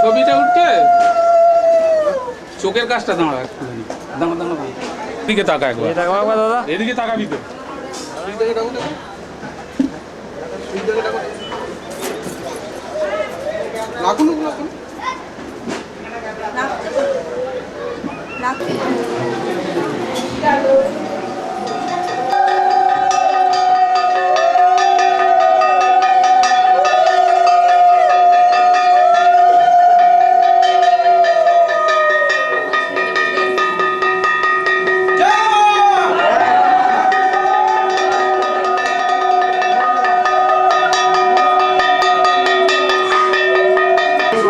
ছবিটা উঠছে? চোখের কাজটা দাঁড়া একটুখানি দাঁড়া দাঁড়া দাঁড়া। এদিকে তাকা একবার দাদা। এদিকে তাকাবি তো। লাগুন লাগুন।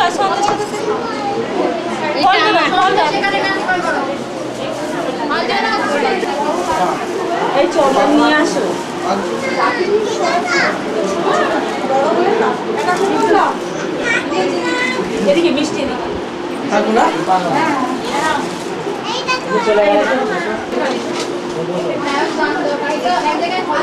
সন্দেশগুলো সন্দেশ এই চলো নিয়ে আসো। এদিকে মিষ্টি এক জায়গায় ফল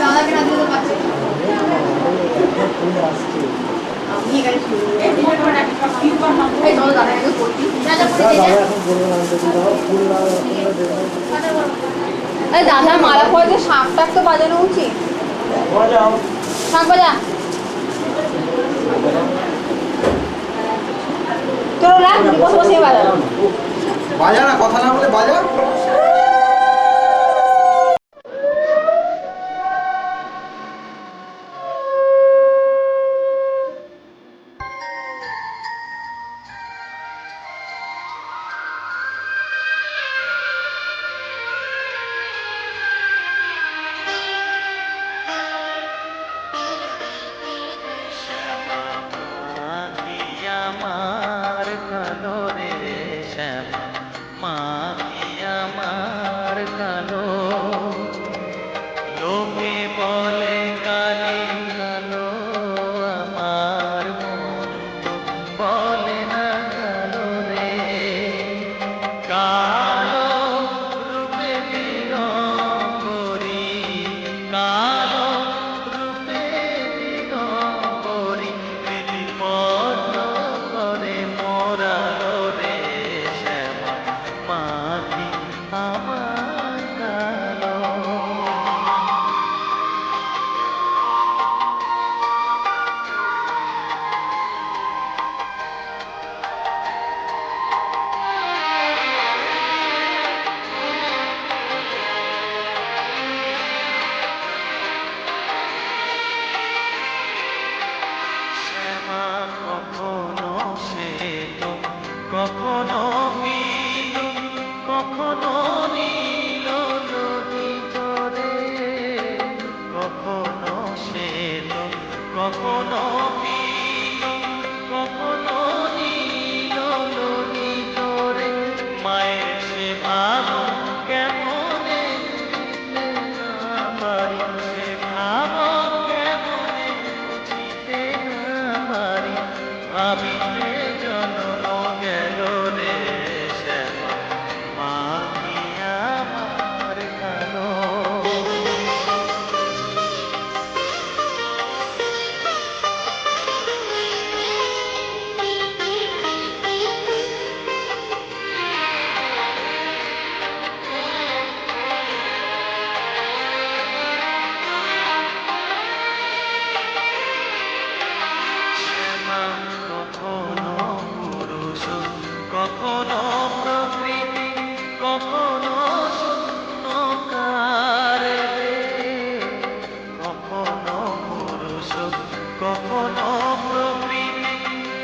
দাদাকে না দিতে পারছি এই চলো দাদা একটু করছি যা যা করে দিয়ে এই দাদা মালা পরে তো শাক টাক তো বাজানো উচিত। শাক বাজা। তোর বসে বসে বাজা বাজা না, কথা না বলে বাজা। শ্যামা সে তো কখনো up. কখনো প্রকৃতি,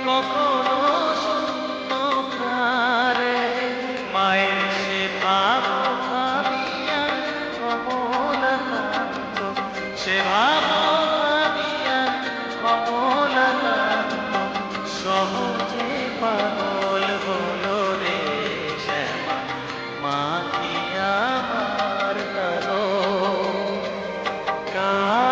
কখনো সত্য মায়ের সে ভাব ভাবিয়া কমলাকান্ত, সে ভাব ভাবিয়া সহজে পাগল হল রে মাখিয়া কার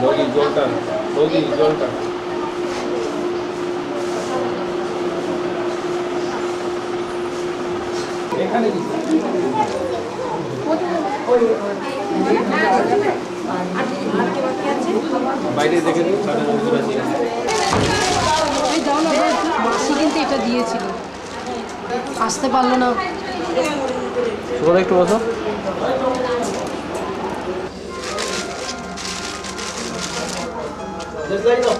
বৌদি জলটা বৌদি জলটা বাইরে দেখে সাড়ে নশো আছে এই দাও না ভাই, মাসি কিন্তু এটা দিয়েছিল। আসতে পারল না। সুভদা একটু বসো। রেখে দাও